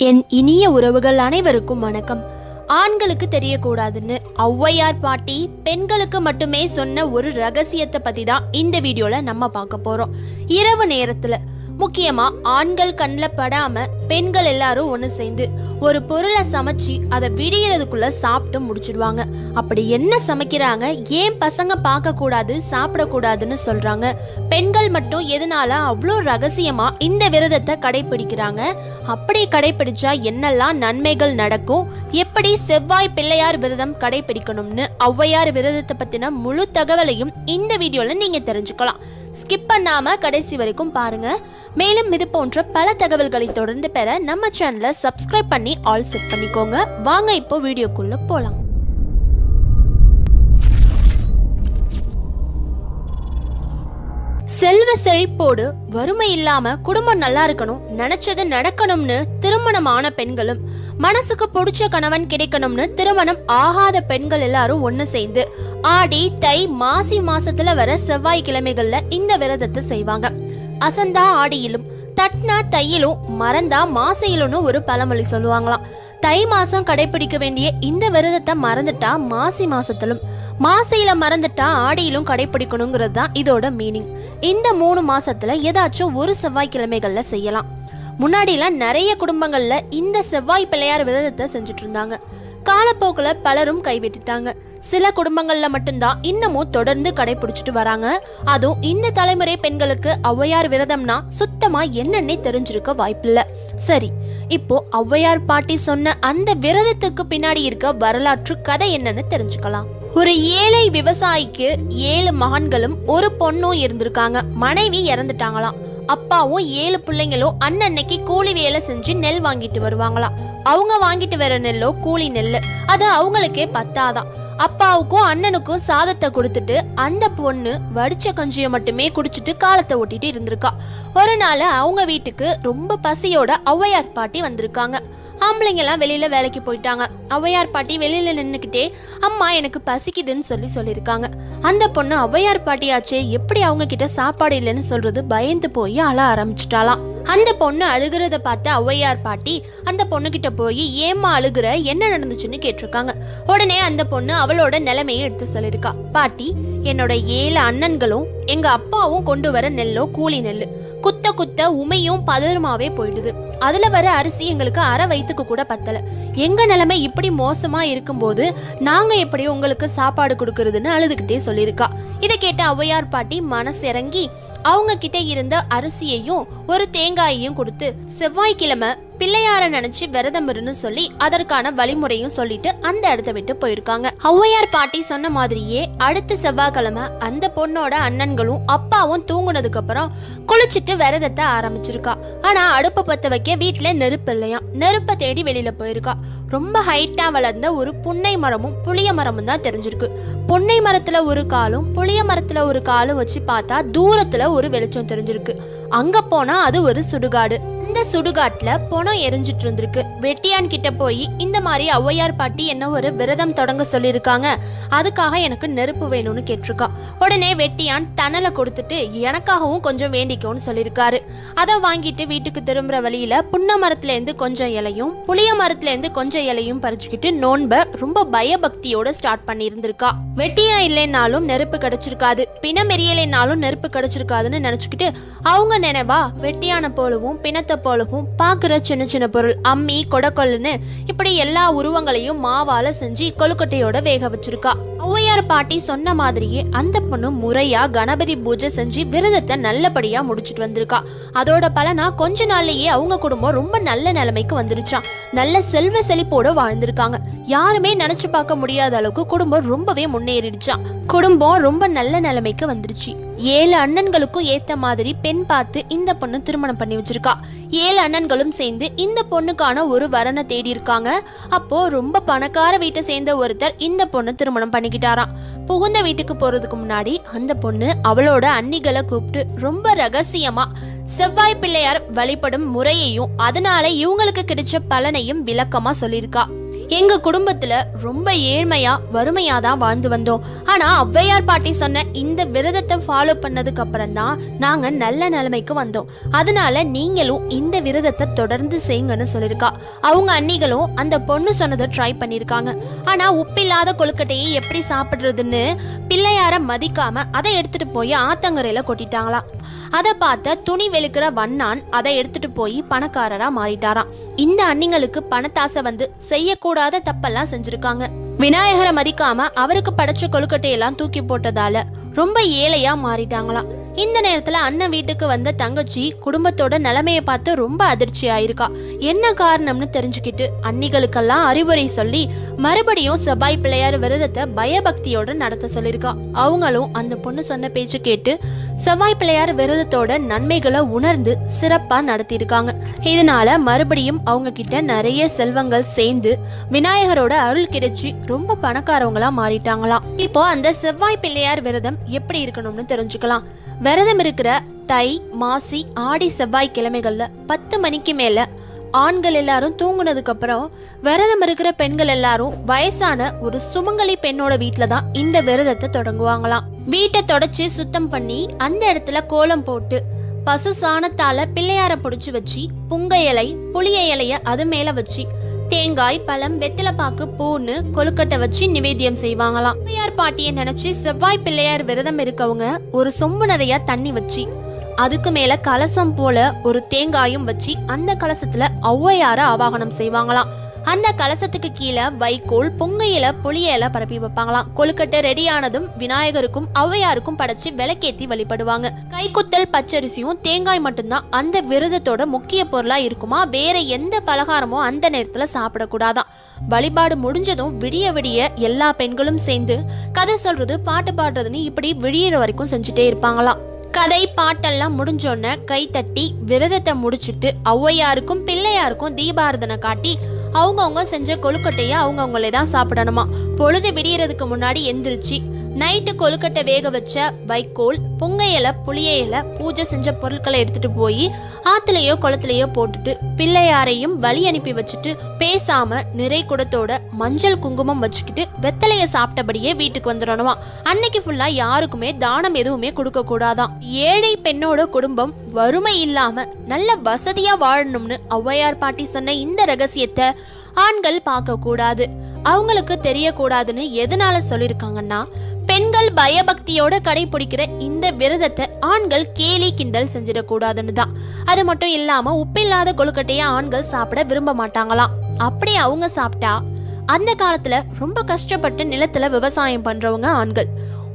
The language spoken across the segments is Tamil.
என் இனிய உறவுகள் அனைவருக்கும் வணக்கம். ஆண்களுக்கு தெரியக்கூடாதுன்னு ஔவையார் பாட்டி பெண்களுக்கு மட்டுமே சொன்ன ஒரு ரகசியத்தை பற்றி தான் இந்த வீடியோவில் நம்ம பார்க்க போகிறோம் இரவு நேரத்தில் முக்கியமா ஆண்கள் கண்ணில் படாம பெண்கள் எல்லாரும் ஒன்று சேர்ந்து ஒரு பொருளை சமைச்சு அதை விடியறதுக்குள்ள சாப்பிட்டு முடிச்சிடுவாங்க அப்படி என்ன சமைக்கிறாங்க? ஏன் பசங்க பார்க்க கூடாது சாப்பிடக்கூடாதுன்னு சொல்றாங்க. பெண்கள் மட்டும் எதனால அவ்வளோ ரகசியமா இந்த விரதத்தை கடைபிடிக்கிறாங்க? அப்படி கடைபிடிச்சா என்னெல்லாம் நன்மைகள் நடக்கும்? எப்படி செவ்வாய் பிள்ளையார் விரதம் கடைபிடிக்கணும்னு ஔவையார் விரதத்தை பத்தின முழு தகவலையும் இந்த வீடியோல நீங்க தெரிஞ்சுக்கலாம். ஸ்கிப் பண்ணாம கடைசி வரைக்கும் பாருங்க. மேலும் இது போன்ற பல தகவல்களை தொடர்ந்து பெற நம்ம சேனலை சப்ஸ்கிரைப் பண்ணி ஆல் செட் பண்ணிக்கோங்க. வாங்க இப்போ வீடியோக்குள்ள போலாம். செல்வ செழிப்போடு வறுமை இல்லாம குடும்பம் நல்லா இருக்கணும் நினைச்சது நடக்கணும்னு திருமணம் ஆன பெண்களும் மனசுக்கு பிடிச்ச கணவன் கிடைக்கணும்னு திருமணம் ஆகாத பெண்கள் எல்லாரும் ஒன்று சேர்ந்து ஆடி தை மாசி மாசத்துல வர செவ்வாய் கிழமைகள்ல இந்த விரதத்தை செய்வாங்க. அசந்தா ஆடியிலும் தட்னா தையிலும் மறந்தா மாசையிலும்னு ஒரு பழமொழி சொல்லுவாங்களாம். தை மாசம் கடைபிடிக்க வேண்டிய இந்த விரதத்தை மறந்துட்டா மாசி மாசத்திலும். மாசையில மறந்துட்டா ஆடியிலும் கடைபிடிக்கணுங்கிறது தான் இதோட மீனிங் இந்த மூணு மாசத்துல ஏதாச்சும் ஒரு செவ்வாய்க்கிழமைகள்ல செய்யலாம். முன்னாடிலாம் நிறைய குடும்பங்கள்ல இந்த செவ்வாய் பிள்ளையார் விரதத்தை செஞ்சுட்டு இருந்தாங்க. காலப்போக்கில் பலரும் கைவிட்டுட்டாங்க. சில குடும்பங்கள்ல மட்டும்தான் இன்னமும் தொடர்ந்து கடைபிடிச்சிட்டு வராங்க. அதுவும் இந்த தலைமுறை பெண்களுக்கு ஔவையார் விரதம்னா சுத்தமா என்னன்னே தெரிஞ்சிருக்க வாய்ப்பில்ல. சரி இப்போ ஔவையார் பாட்டி சொன்ன அந்த விரதத்துக்கு பின்னாடி இருக்க வரலாற்று கதை என்னன்னு தெரிஞ்சுக்கலாம். ஒரு ஏழை விவசாயிக்கு ஏழு மகன்களும் ஒரு பொண்ணும் இருந்திருக்காங்க. மனைவி இறந்துட்டாங்களாம். அப்பாவும் ஏழு பிள்ளைங்களும் அன்னன்னைக்கு கூலி வேலை செஞ்சு நெல் வாங்கிட்டு வருவாங்களாம். அவங்க வாங்கிட்டு வர நெல்லோ கூலி நெல் அது அவங்களுக்கே பத்தாதான் அப்பாவுக்கும் அண்ணனுக்கும் சாதத்தை கொடுத்துட்டு அந்த பொண்ணு வடிச்ச கஞ்சியை மட்டுமே குடிச்சிட்டு காலத்தை ஓட்டிட்டு இருந்திருக்கா. ஒரு நாள் அவங்க வீட்டுக்கு ரொம்ப பசியோட ஔவையார் பாட்டி வந்திருக்காங்க. ஆம்பளைங்கெல்லாம் வெளியில் வெளியில வேலைக்கு போயிட்டாங்க. ஔவையார் பாட்டி வெளியில் நின்றுக்கிட்டே அம்மா எனக்கு பசிக்குதுன்னு சொல்லி சொல்லியிருக்காங்க. அந்த பொண்ணு ஔவையார் பாட்டியாச்சே எப்படி அவங்க கிட்ட சாப்பாடு இல்லைன்னு சொல்றது பயந்து போய் அழ ஆரம்பிச்சிட்டாலாம் அந்த பொண்ணு அழுகிறத பார்த்த ஔவையார் பாட்டி அந்த பொண்ணு கிட்ட போய் ஏம்மா அழுகுற? என்ன நடந்துச்சுன்னு கேட்டிருக்காங்க. உடனே அந்த பொண்ணு அவளோட நிலைமையை எடுத்து சொல்லியிருக்கா. பாட்டி என்னோட ஏழு அண்ணன்களும் எங்க அப்பாவும் கொண்டு வர நெல்லோ கூலி நெல் குத்த உமையும் பதறுமாவே போயிடுது. அதுல வர அரிசி எங்களுக்கு அரை வயிற்றுக்கு கூட பத்தல. எங்க நிலைமை இப்படி மோசமா இருக்கும்போது நாங்க எப்படி உங்களுக்கு சாப்பாடு கொடுக்கறதுன்னு அழுதுகிட்டே சொல்லியிருக்கா. இதை கேட்ட ஔவையார் பாட்டி மனசிறங்கி அவங்க கிட்ட இருந்த அரிசியையும் ஒரு தேங்காயையும் கொடுத்து செவ்வாய்க்கிழமை பிள்ளையார நினைச்சு விரதம் இருன்னு சொல்லி அதற்கான வழிமுறையும் சொல்லிட்டு அந்த இடத்த விட்டு போயிருக்காங்க. ஔவையார் பாட்டி சொன்ன மாதிரியே அடுத்த செவ்வாய்க்கிழமை அந்த பொண்ணோட அண்ணன்களும் அப்பாவும் தூங்குனதுக்கு அப்புறம் குளிச்சுட்டு விரதத்தை ஆரம்பிச்சிருக்கா. ஆனா அடுப்பை பத்த வைக்க வீட்டுல நெருப்பு இல்லையா நெருப்பை தேடி வெளியில போயிருக்கா. ரொம்ப ஹைட்டா வளர்ந்த ஒரு புன்னை மரமும் புளிய மரமும் தான் தெரிஞ்சிருக்கு. புன்னை மரத்துல ஒரு காலும் புளிய மரத்துல ஒரு காலும் வச்சு பார்த்தா தூரத்துல ஒரு வெளிச்சம் தெரிஞ்சிருக்கு. அங்க போனா அது ஒரு சுடுகாடு. இந்த சுடுகாட்டுல பொணம் எரிஞ்சிட்டு இருந்திருக்கு வெட்டியான் கிட்ட போய் இந்த மாதிரி ஔவையார் பாட்டி என்ன ஒரு விரதம் தொடங்க சொல்லியிருக்காங்க. அதுக்காக எனக்கு நெருப்பு வேணும்னு கேட்டிருக்கா. உடனே வெட்டியான் தணலை கொடுத்துட்டு எனக்காகவும் கொஞ்சம் வேண்டிக்கோன்னு சொல்லியிருக்காரு. அதை வாங்கிட்டு வீட்டுக்கு திரும்புற வழியில புன்ன மரத்துலேருந்து கொஞ்சம் இலையும் புளிய மரத்துலேருந்து கொஞ்சம் இலையும் பறிச்சுக்கிட்டு நோன்பை ரொம்ப பயபக்தியோட ஸ்டார்ட் பண்ணியிருந்திருக்கா. வெட்டியா இல்லைனாலும் நெருப்பு கிடைச்சிருக்காது. பிணம் எரியலைனாலும் நெருப்பு கிடைச்சிருக்காதுன்னு நினச்சிக்கிட்டு அவங்க நினைவா வெட்டியான போலவும் பிணத்தை போலவும் பார்க்குற சின்ன சின்ன பொருள் அம்மி கொடக்கொல்லுன்னு இப்படி எல்லா உருவங்களையும் மாவால செஞ்சு கொழுக்கட்டையோட வேக வச்சிருக்கா. ஔவையார் பாட்டி சொன்ன மாதிரியே அந்த பொண்ணு முறையா கணபதி பூஜை செஞ்சு விரதத்தை நல்லபடியா முடிச்சிட்டு வந்திருக்கா. அதோட பலனா கொஞ்ச நாள்லயே அவங்க குடும்பம் ரொம்ப நல்ல நிலைமைக்கு வந்துருச்சாம் நல்ல செல்வ செழிப்போட வாழ்ந்திருக்காங்க. யாருமே நினைச்சு பார்க்க முடியாத அளவுக்கு குடும்பம் ரொம்பவே முன்னேறிடுச்சான் குடும்பம் ரொம்ப நல்ல நிலைமைக்கு வந்துருச்சு. ஏழு அண்ணன்களுக்கும் ஏத்த மாதிரி பெண் பார்த்து இந்த பொண்ணு திருமணம் பண்ணி வச்சிருக்கா. ஏழு அண்ணன்களும் சேர்ந்து இந்த பொண்ணுக்கான ஒரு வரனை தேடி இருக்காங்க. அப்போ ரொம்ப பணக்கார வீட்டை சேர்ந்த ஒருத்தர் இந்த பொண்ணு திருமணம் பண்ணிக்கிட்டாராம். புகுந்த வீட்டுக்கு போறதுக்கு முன்னாடி அந்த பொண்ணு அவளோட அன்னிகளை கூப்பிட்டு ரொம்ப ரகசியமா செவ்வாய் பிள்ளையார் வழிபடும் முறையையும் அதனால இவங்களுக்கு கிடைச்ச பலனையும் விளக்கமா சொல்லியிருக்கா. எங்க குடும்பத்துல ரொம்ப ஏழ்மையா வறுமையா தான் வாழ்ந்து வந்தோம். ஆனா ஔவையார் பாட்டி சொன்ன இந்த விரதத்தை ஃபாலோ பண்ணதுக்கு அப்புறம் தான் நாங்க நல்ல நிலைமைக்கு வந்தோம். அதனால நீங்களும் இந்த விரதத்தை தொடர்ந்து செய்யுங்கன்னு சொல்லியிருக்கா. அவங்க அன்னிகளும் அந்த பொண்ணு சொன்னதை ட்ரை பண்ணியிருக்காங்க. ஆனா உப்பில்லாத கொழுக்கட்டையை எப்படி சாப்பிடுறதுன்னு பிள்ளையார மதிக்காம அதை எடுத்துட்டு போய் ஆத்தங்கரையில கொட்டிட்டாங்களாம். அதை பார்த்த துணி வெளுக்கிற வண்ணான் அதை எடுத்துட்டு போய் பணக்காரரா மாறிட்டாராம். இந்த அன்னிங்களுக்கு பணத்தாசை வந்து செய்யக்கூடாத தப்பெல்லாம் செஞ்சிருக்காங்க. விநாயகரை மதிக்காம அவருக்கு படைச்ச கொழுக்கட்டையெல்லாம் தூக்கி போட்டதால ரொம்ப ஏழையா மாறிட்டாங்களாம். இந்த நேரத்துல அண்ணன் வீட்டுக்கு வந்த தங்கச்சி குடும்பத்தோட நிலைமையை பார்த்து ரொம்ப அதிர்ச்சி ஆயிருக்கா என்ன காரணம்னு தெரிஞ்சுக்கிட்டு அன்னிகளுக்கெல்லாம் அறிவுரை சொல்லி மறுபடியும் செவ்வாய் பிள்ளையார் விரதத்தை பயபக்தியோட நடத்த சொல்லியிருக்கா. அவங்களும் அந்த பொண்ணு சொன்ன பேச்சு கேட்டு செவ்வாய் பிள்ளையார் விரதத்தோட நன்மைகளை உணர்ந்து சிறப்பா நடத்தியிருக்காங்க. இதனால மறுபடியும் அவங்க கிட்ட நிறைய செல்வங்கள் சேர்ந்து விநாயகரோட அருள் கிடைச்சி ரொம்ப பணக்காரவங்களா மாறிட்டாங்களாம். இப்போ அந்த செவ்வாய் பிள்ளையார் விரதம் எப்படி இருக்கணும்னு தெரிஞ்சுக்கலாம். விரதம் இருக்கிற தை மாசி ஆடி செவ்வாய் கிழமைகள்ல பத்து மணிக்கு மேல ஆண்கள் எல்லாரும் தூங்குனதுக்கு அப்புறம் விரதம் இருக்கிற பெண்கள் எல்லாரும் வயசான ஒரு சுமங்கலி பெண்ணோட வீட்டில தான் இந்த விரதத்தை தொடங்குவாங்களாம். வீட்டை தொடச்சி சுத்தம் பண்ணி அந்த இடத்துல கோலம் போட்டு பசு சாணத்தால பிள்ளையார பிடிச்சி வச்சு புங்க இலை புளிய இலைய அது மேல வச்சு தேங்காய் பழம் வெத்திலப்பாக்கு பூன்னு கொழுக்கட்டை வச்சு நிவேத்தியம் செய்வாங்களாம். பிள்ளையார் பாட்டியை நினைச்சு செவ்வாய் பிள்ளையார் விரதம் இருக்கவங்க ஒரு சொம்பு நிறைய தண்ணி வச்சு அதுக்கு மேல கலசம் போல ஒரு தேங்காயும் வச்சு அந்த கலசத்துல ஔவையார ஆவாகனம் செய்வாங்களாம். அந்த கலசத்துக்கு கீழே வைக்கோல் பொங்கையில இலை புளிய இலை பரப்பி வைப்பாங்களாம். கொழுக்கட்டை ரெடியானதும் விநாயகருக்கும் ஔவையாருக்கும் படைச்சு விளக்கேத்தி வழிபடுவாங்க. கைக்குத்தல் பச்சரிசியும் தேங்காய் மட்டும்தான். அந்த விரதத்தோட முக்கிய பொருளா இருக்குமா? வேற எந்த பலகாரமும் அந்த நேரத்துல சாப்பிடக்கூடாதான் வழிபாடு முடிஞ்சதும் விடிய விடிய எல்லா பெண்களும் சேர்ந்து கதை சொல்றது பாட்டு பாடுறதுன்னு இப்படி விடியிற வரைக்கும் செஞ்சுட்டே இருப்பாங்களாம். கதை பாட்டெல்லாம் முடிஞ்சோன்ன கை தட்டி விரதத்தை முடிச்சிட்டு ஔவையாருக்கும் பிள்ளையாருக்கும் தீபாரதனை காட்டி அவங்கவுங்க செஞ்ச கொழுக்கட்டையை அவங்கவுங்களே தான் சாப்பிடணுமா? பொழுது விடியறதுக்கு முன்னாடி எந்திரிச்சு நைட்டு கொழுக்கட்டை வேக வச்ச வைக்கோல் புங்க இலை புளிய இலை பூஜை செஞ்ச பொருட்களை எடுத்துட்டு போய் ஆத்துலயோ குளத்துலயோ போட்டுட்டு பிள்ளையாரையும் வழி அனுப்பி வச்சுட்டு பேசாம நிறை குடத்தோட மஞ்சள் குங்குமம் வச்சுக்கிட்டு வெத்தலைய சாப்பிட்டபடியே வீட்டுக்கு வந்துடணுமா? அன்னைக்கு ஃபுல்லா யாருக்குமே தானம் எதுவுமே கொடுக்க கூடாதான். ஏழை பெண்ணோட குடும்பம் வறுமை இல்லாம நல்ல வசதியா வாழணும்னு ஔவையார் பாட்டி சொன்ன இந்த ரகசியத்தை ஆண்கள் பார்க்க கூடாது அவங்களுக்கு தெரியக்கூடாதுன்னு எதனால சொல்லியிருக்காங்கன்னா பெண்கள் பயபக்தியோட கடைபிடிக்கிற இந்த விரதத்தை ஆண்கள் கேலி கிண்டல் செஞ்சிடக்கூடாதுன்னு தான் அது மட்டும் இல்லாம உப்பில்லாத கொழுக்கட்டையை ஆண்கள் சாப்பிட விரும்ப மாட்டாங்களாம். அப்படி அவங்க சாப்பிட்டா அந்த காலத்துல ரொம்ப கஷ்டப்பட்டு நிலத்துல விவசாயம் பண்றவங்க ஆண்கள்.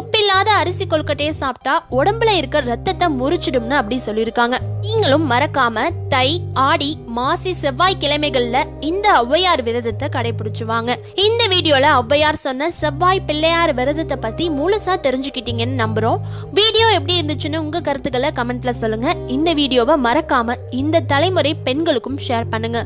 உப்பில்லாத அரிசி கொழுக்கட்டையை சாப்பிட்டா உடம்புல இருக்க ரத்தத்தை முறிச்சிடும்னு அப்படி சொல்லியிருக்காங்க. நீங்களும் மறக்காம தை ஆடி மாசி செவ்வாய் கிழமைகள்ல இந்த ஔவையார் விரதத்தை கடைபிடிச்சுவாங்க. இந்த வீடியோல ஔவையார் சொன்ன செவ்வாய் பிள்ளையார் விரதத்தை பத்தி முழுசா தெரிஞ்சுக்கிட்டீங்கன்னு நம்புறோம். வீடியோ எப்படி இருந்துச்சுன்னு உங்க கருத்துக்களை கமெண்ட்ல சொல்லுங்க. இந்த வீடியோவை மறக்காம இந்த தலைமுறை பெண்களுக்கும் ஷேர் பண்ணுங்க.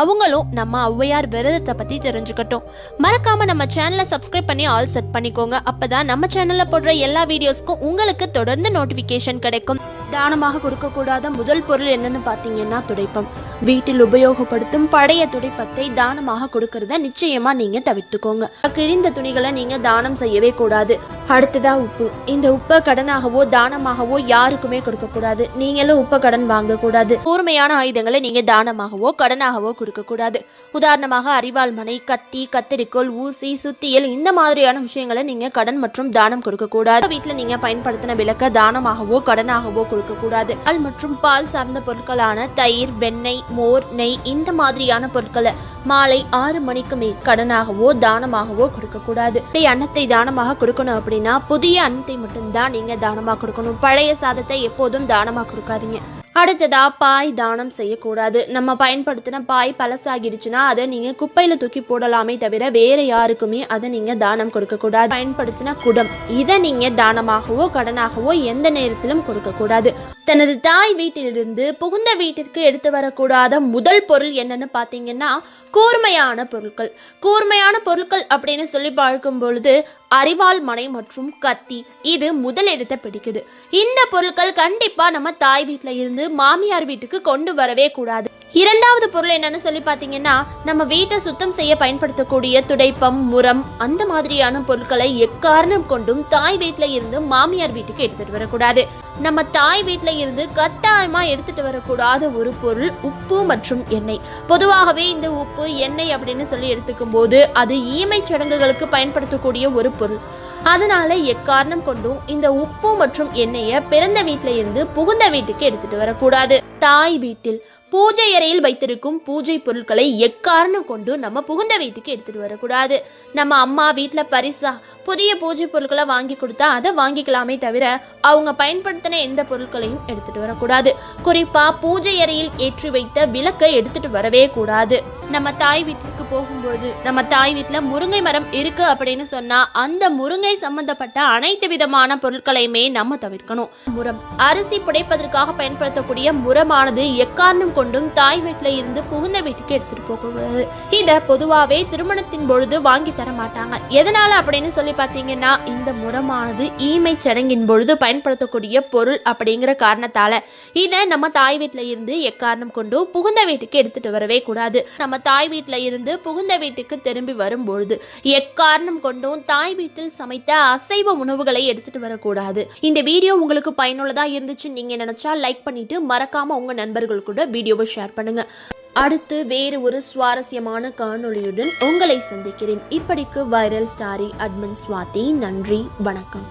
அவங்களும் நம்ம ஔவையார் விரதத்தை பத்தி தெரிஞ்சுக்கட்டும். மறக்காம நம்ம சேனலை சப்ஸ்கிரைப் பண்ணி ஆல் செட் பண்ணிக்கோங்க. அப்பதான் நம்ம சேனல்ல போடுற எல்லா வீடியோஸ்க்கும் உங்களுக்கு தொடர்ந்து நோட்டிபிகேஷன் கிடைக்கும். தானமாக கொடுக்கக்கூடாத முதல் பொருள் என்னன்னு பார்த்தீங்கன்னா துடைப்பம். வீட்டில் உபயோகப்படுத்தும் பழைய துடைப்பத்தை தானமாக கொடுக்கறத நிச்சயமா நீங்க தவிர்த்துக்கோங்க. கிழிந்த துணிகளை நீங்க தானம் செய்யவே கூடாது. அடுத்ததா உப்பு. இந்த உப்பை கடனாகவோ தானமாகவோ யாருக்குமே கொடுக்க கூடாது நீங்களும் உப்பை கடன் வாங்கக்கூடாது. கூர்மையான ஆயுதங்களை நீங்க தானமாகவோ கடனாகவோ கொடுக்க கூடாது உதாரணமாக அரிவாள் மனை கத்தி கத்திரிக்கோள் ஊசி சுத்தியல் இந்த மாதிரியான விஷயங்களை நீங்க கடன் மற்றும் தானம் கொடுக்க கூடாது நீங்கள் நீங்க பயன்படுத்தின விளக்க தானமாகவோ கடனாகவோ கொடுக்க கொடுக்கக்கூடாது. பால் மற்றும் பால் சார்ந்த பொருட்களான தயிர் வெண்ணெய் மோர் நெய் இந்த மாதிரியான பொருட்களை மாலை ஆறு மணிக்கு மே கடனாகவோ தானமாகவோ கொடுக்கக்கூடாது. அப்படி இப்படி அன்னத்தை தானமாக கொடுக்கணும் அப்படின்னா புதிய அன்னத்தை மட்டும்தான் நீங்க தானமாக கொடுக்கணும். பழைய சாதத்தை எப்போதும் தானமாக கொடுக்காதீங்க. அடுத்ததா பாய் தானம் செய்யக்கூடாது. நம்ம பயன்படுத்தின பாய் பழசாகிடுச்சுன்னா அதை நீங்க குப்பையில தூக்கி போடலாமே தவிர வேற யாருக்குமே அதை நீங்க தானம் கொடுக்க கூடாது பயன்படுத்தின குடம் இதை நீங்க தானமாகவோ கடனாகவோ எந்த நேரத்திலும் கொடுக்க கூடாது தனது தாய் வீட்டிலிருந்து புகுந்த வீட்டிற்கு எடுத்து வரக்கூடாத முதல் பொருள் என்னன்னு பார்த்தீங்கன்னா கூர்மையான பொருட்கள். கூர்மையான பொருட்கள் அப்படின்னு சொல்லி பார்க்கும் பொழுது அரிவாள் மனை மற்றும் கத்தி இது முதலிடத்தை பிடிக்குது. இந்த பொருட்கள் கண்டிப்பா நம்ம தாய் வீட்டில் இருந்து மாமியார் வீட்டுக்கு கொண்டு வரவே கூடாது. இரண்டாவது பொருள் என்னன்னு சொல்லி பார்த்தீங்கன்னா நம்ம வீட்டை சுத்தம் செய்ய பயன்படுத்தக்கூடிய துடைப்பம் முரம் அந்த மாதிரியான பொருட்களை எக்காரணம் கொண்டும் தாய் வீட்டில் இருந்து மாமியார் வீட்டுக்கு எடுத்துட்டு வரக்கூடாது. நம்ம தாய் வீட்டில் இருந்து கட்டாயமாக எடுத்துட்டு வரக்கூடாத ஒரு பொருள் உப்பு மற்றும் எண்ணெய். பொதுவாகவே இந்த உப்பு எண்ணெய் அப்படின்னு சொல்லி எடுத்துக்கும் போது அது ஈமை சடங்குகளுக்கு பயன்படுத்தக்கூடிய ஒரு பொருள். அதனால எக்காரணம் கொண்டும் இந்த உப்பு மற்றும் எண்ணெயை பிறந்த வீட்டில் இருந்து புகுந்த வீட்டுக்கு எடுத்துட்டு வரக்கூடாது. தாய் வீட்டில் பூஜை அறையில் வைத்திருக்கும் பூஜை பொருட்களை எக்காரணம் கொண்டு நம்ம புகுந்த வீட்டுக்கு எடுத்துகிட்டு வரக்கூடாது. நம்ம அம்மா வீட்டில் பரிசா புதிய பூஜை பொருட்களை வாங்கி கொடுத்தா அதை வாங்கிக்கலாமே தவிர அவங்க பயன்படுத்தின எந்த பொருட்களையும் எடுத்துகிட்டு வரக்கூடாது. குறிப்பாக பூஜை அறையில் ஏற்றி வைத்த விளக்கை எடுத்துகிட்டு வரவே கூடாது. நம்ம தாய் வீட்டுக்கு போகும்போது நம்ம தாய் வீட்டில் முருங்கை மரம் இருக்கு அப்படின்னு சொன்னா அந்த முருங்கை சம்பந்தப்பட்ட அனைத்து விதமான பொருட்களையுமே நம்ம தவிர்க்கணும். முரம் அரிசி புடைப்பதற்காக பயன்படுத்தக்கூடிய முரமானது எக்காரணம் கொண்டும் தாய் வீட்டில் இருந்து புகுந்த வீட்டுக்கு எடுத்துட்டு போகக்கூடாது. இதை பொதுவாகவே திருமணத்தின் பொழுது வாங்கி தர மாட்டாங்க. எதனால அப்படின்னு சொல்லி பார்த்தீங்கன்னா இந்த முரமானது ஈமை சடங்கின் பொழுது பயன்படுத்தக்கூடிய பொருள் அப்படிங்கிற காரணத்தால. இதை நம்ம தாய் வீட்டில் இருந்து எக்காரணம் கொண்டு புகுந்த வீட்டுக்கு எடுத்துட்டு வரவே கூடாது. நம்ம தாய் வீட்டில் இருந்து புகுந்த வீட்டுக்கு திரும்பி வரும்பொழுது எக்காரணம் கொண்டும் தாய் வீட்டில் சமைத்த அசைவ உணவுகளை எடுத்துட்டு வரக்கூடாது. இந்த வீடியோ உங்களுக்கு பயனுள்ளதா இருந்துச்சு நீங்க நினைச்சா லைக் பண்ணிட்டு மறக்காம உங்க நண்பர்கள் கூட வீடியோவை ஷேர் பண்ணுங்க. அடுத்து வேறு ஒரு சுவாரஸ்யமான காணொளியுடன் உங்களை சந்திக்கிறேன். இப்படிக்கு வைரல் ஸ்டாரி அட்மின் ஸ்வாதி நன்றி வணக்கம்.